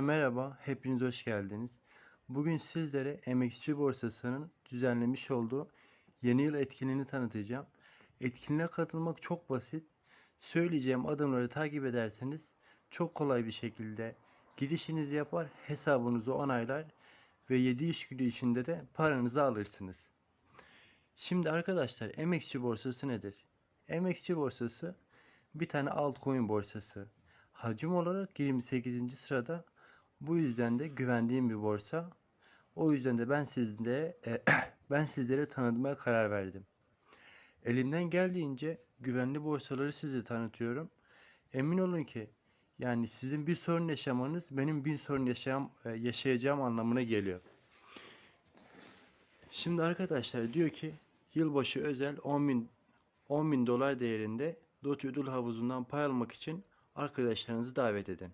Merhaba, hepiniz hoş geldiniz. Bugün sizlere MXC borsasının düzenlemiş olduğu yeni yıl etkinliğini tanıtacağım. Etkinliğe katılmak çok basit. Söyleyeceğim adımları takip ederseniz çok kolay bir şekilde girişinizi yapar, hesabınızı onaylar ve 7 iş günü içinde de paranızı alırsınız. Şimdi arkadaşlar MXC borsası nedir? MXC borsası bir tane altcoin borsası. Hacim olarak 28. sırada. Bu yüzden de güvendiğim bir borsa. O yüzden de ben sizlere e, ben sizlere tanıtmaya karar verdim. Elimden geldiğince güvenli borsaları size tanıtıyorum. Emin olun ki yani sizin bir sorun yaşamanız benim bin sorun yaşayam, e, yaşayacağım anlamına geliyor. Şimdi arkadaşlar diyor ki yılbaşı özel 10 bin, 10 bin dolar değerinde Doge ödül havuzundan pay almak için arkadaşlarınızı davet edin.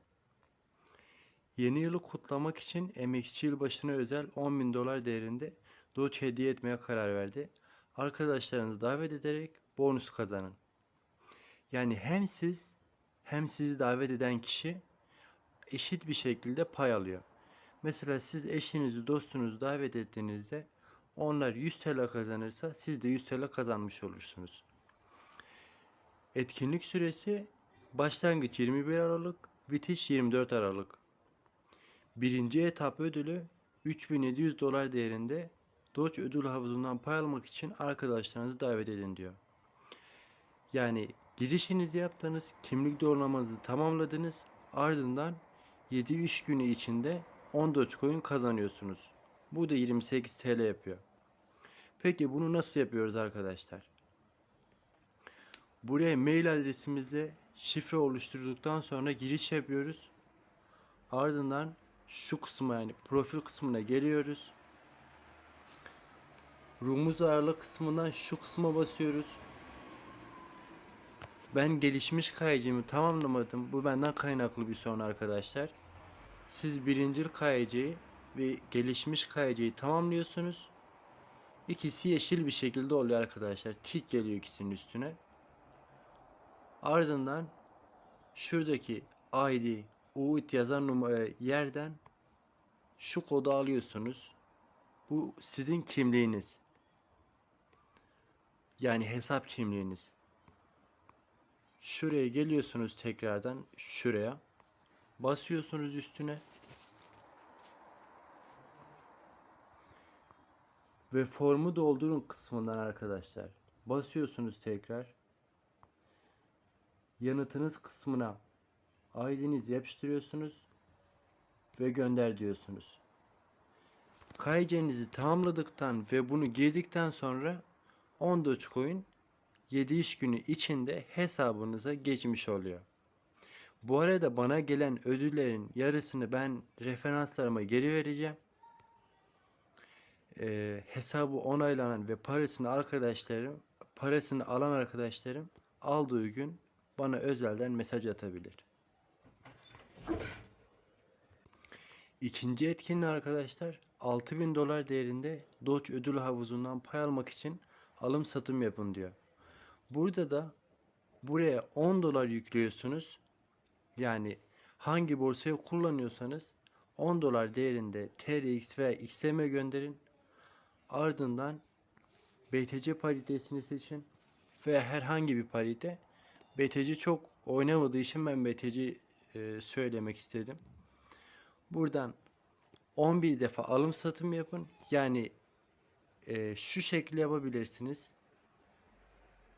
Yeni yılı kutlamak için emekçi yılbaşına özel 10 bin dolar değerinde Doge hediye etmeye karar verdi. Arkadaşlarınızı davet ederek bonus kazanın. Yani hem siz hem sizi davet eden kişi eşit bir şekilde pay alıyor. Mesela siz eşinizi, dostunuzu davet ettiğinizde onlar 100 TL kazanırsa siz de 100 TL kazanmış olursunuz. Etkinlik süresi başlangıç 21 Aralık, bitiş 24 Aralık. Birinci etap ödülü 3700 dolar değerinde Doge ödül havuzundan pay almak için arkadaşlarınızı davet edin diyor. Yani girişinizi yaptınız, kimlik doğrulamanızı tamamladınız. Ardından 7 iş günü içinde 10 Dogecoin kazanıyorsunuz. Bu da 28 TL yapıyor. Peki bunu nasıl yapıyoruz arkadaşlar? Buraya mail adresimizle şifre oluşturduktan sonra giriş yapıyoruz. Ardından şu kısma yani profil kısmına geliyoruz. Rumuz ayarlı kısmından şu kısma basıyoruz. Ben gelişmiş kayıcımı tamamlamadım. Bu benden kaynaklı bir sorun arkadaşlar. Siz birinci kayıcıyı ve gelişmiş kayıcıyı tamamlıyorsunuz. İkisi yeşil bir şekilde oluyor arkadaşlar. Tik geliyor ikisinin üstüne. Ardından şuradaki ID, UIT yazan numara yerden şu kodu alıyorsunuz. Bu sizin kimliğiniz. Yani hesap kimliğiniz. Şuraya geliyorsunuz tekrardan şuraya. Basıyorsunuz üstüne. Ve formu doldurun kısmından arkadaşlar. Basıyorsunuz tekrar. Yanıtınız kısmına ID'nizi yapıştırıyorsunuz ve gönder diyorsunuz. KYC'nizi tamamladıktan ve bunu girdikten sonra 10 Dogecoin 7 iş günü içinde hesabınıza geçmiş oluyor. Bu arada bana gelen ödüllerin yarısını ben referanslarıma geri vereceğim. Ee, hesabı onaylanan ve parasını arkadaşlarım, parasını alan arkadaşlarım aldığı gün bana özelden mesaj atabilir. İkinci etkinliği arkadaşlar 6000 dolar değerinde Doge ödül havuzundan pay almak için alım satım yapın diyor. Burada da buraya 10 dolar yüklüyorsunuz. Yani hangi borsayı kullanıyorsanız 10 dolar değerinde TRX veya XM gönderin. Ardından BTC paritesini seçin veya herhangi bir parite. BTC çok oynamadığı için ben BTC e, söylemek istedim. Buradan 11 defa alım satım yapın. Yani e, şu şekilde yapabilirsiniz.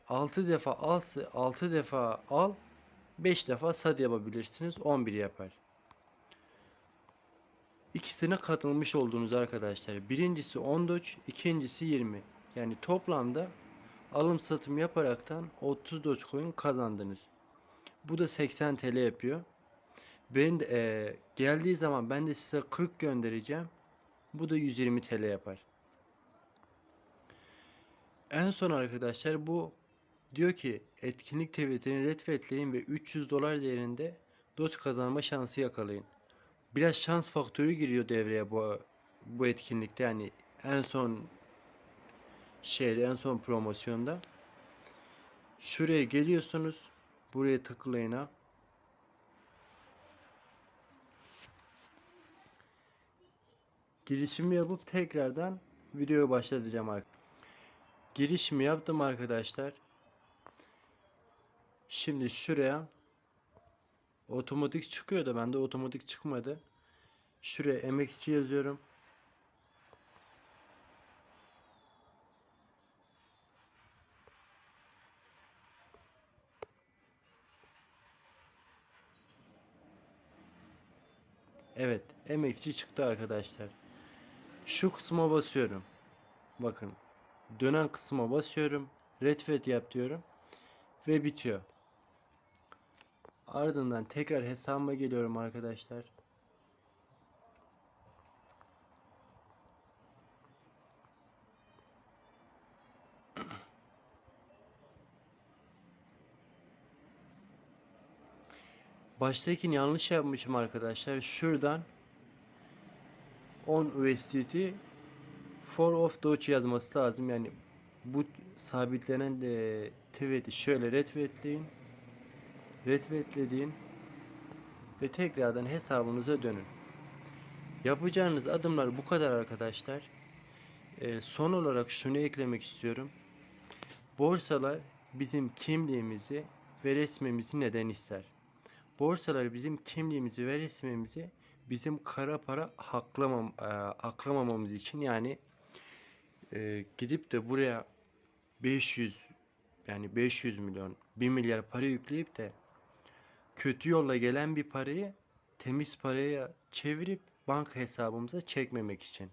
6 defa al, 6 defa al, 5 defa sat yapabilirsiniz. 11 yapar. İkisine katılmış olduğunuz arkadaşlar. Birincisi 10 doge, ikincisi 20. Yani toplamda alım satım yaparaktan 30 Dogecoin kazandınız. Bu da 80 TL yapıyor. Ben de, e, geldiği zaman ben de size 40 göndereceğim. Bu da 120 TL yapar. En son arkadaşlar bu diyor ki etkinlik tweetini retweetleyin ve 300 dolar değerinde Doge kazanma şansı yakalayın. Biraz şans faktörü giriyor devreye bu bu etkinlikte yani en son şeyde en son promosyonda. Şuraya geliyorsunuz. Buraya tıklayın ha. Girişimi yapıp tekrardan videoyu başlatacağım arkadaşlar. Girişimi yaptım arkadaşlar. Şimdi şuraya otomatik çıkıyor da bende otomatik çıkmadı. Şuraya MXC yazıyorum. Evet, MXC çıktı arkadaşlar. Şu kısma basıyorum. Bakın. Dönen kısma basıyorum. Retweet yap diyorum. Ve bitiyor. Ardından tekrar hesabıma geliyorum arkadaşlar. Baştakini yanlış yapmışım arkadaşlar. Şuradan 10 USDT for of Doge yazması lazım. Yani bu sabitlenen de tweet'i şöyle retweetleyin. Retweetlediğin ve tekrardan hesabınıza dönün. Yapacağınız adımlar bu kadar arkadaşlar. Ee, son olarak şunu eklemek istiyorum. Borsalar bizim kimliğimizi ve resmimizi neden ister? Borsalar bizim kimliğimizi ve resmimizi bizim kara para haklamam, e, aklamamamız için yani e, gidip de buraya 500 yani 500 milyon 1 milyar para yükleyip de kötü yolla gelen bir parayı temiz paraya çevirip banka hesabımıza çekmemek için.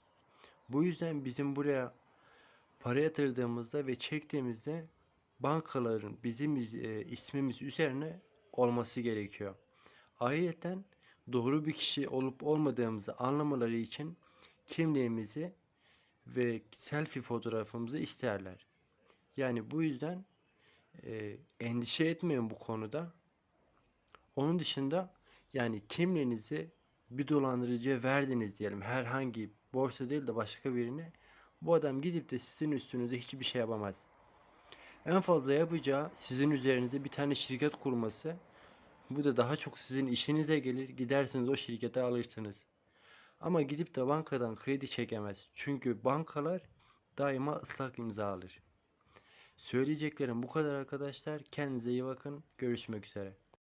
Bu yüzden bizim buraya para yatırdığımızda ve çektiğimizde bankaların bizim iz- e, ismimiz üzerine olması gerekiyor. Ayrıca doğru bir kişi olup olmadığımızı anlamaları için kimliğimizi ve selfie fotoğrafımızı isterler. Yani bu yüzden e, endişe etmeyin bu konuda. Onun dışında yani kimliğinizi bir dolandırıcıya verdiniz diyelim. Herhangi borsa değil de başka birine. Bu adam gidip de sizin üstünüze hiçbir şey yapamaz. En fazla yapacağı sizin üzerinize bir tane şirket kurması. Bu da daha çok sizin işinize gelir. Gidersiniz o şirkete alırsınız. Ama gidip de bankadan kredi çekemez. Çünkü bankalar daima ıslak imza alır. Söyleyeceklerim bu kadar arkadaşlar. Kendinize iyi bakın. Görüşmek üzere.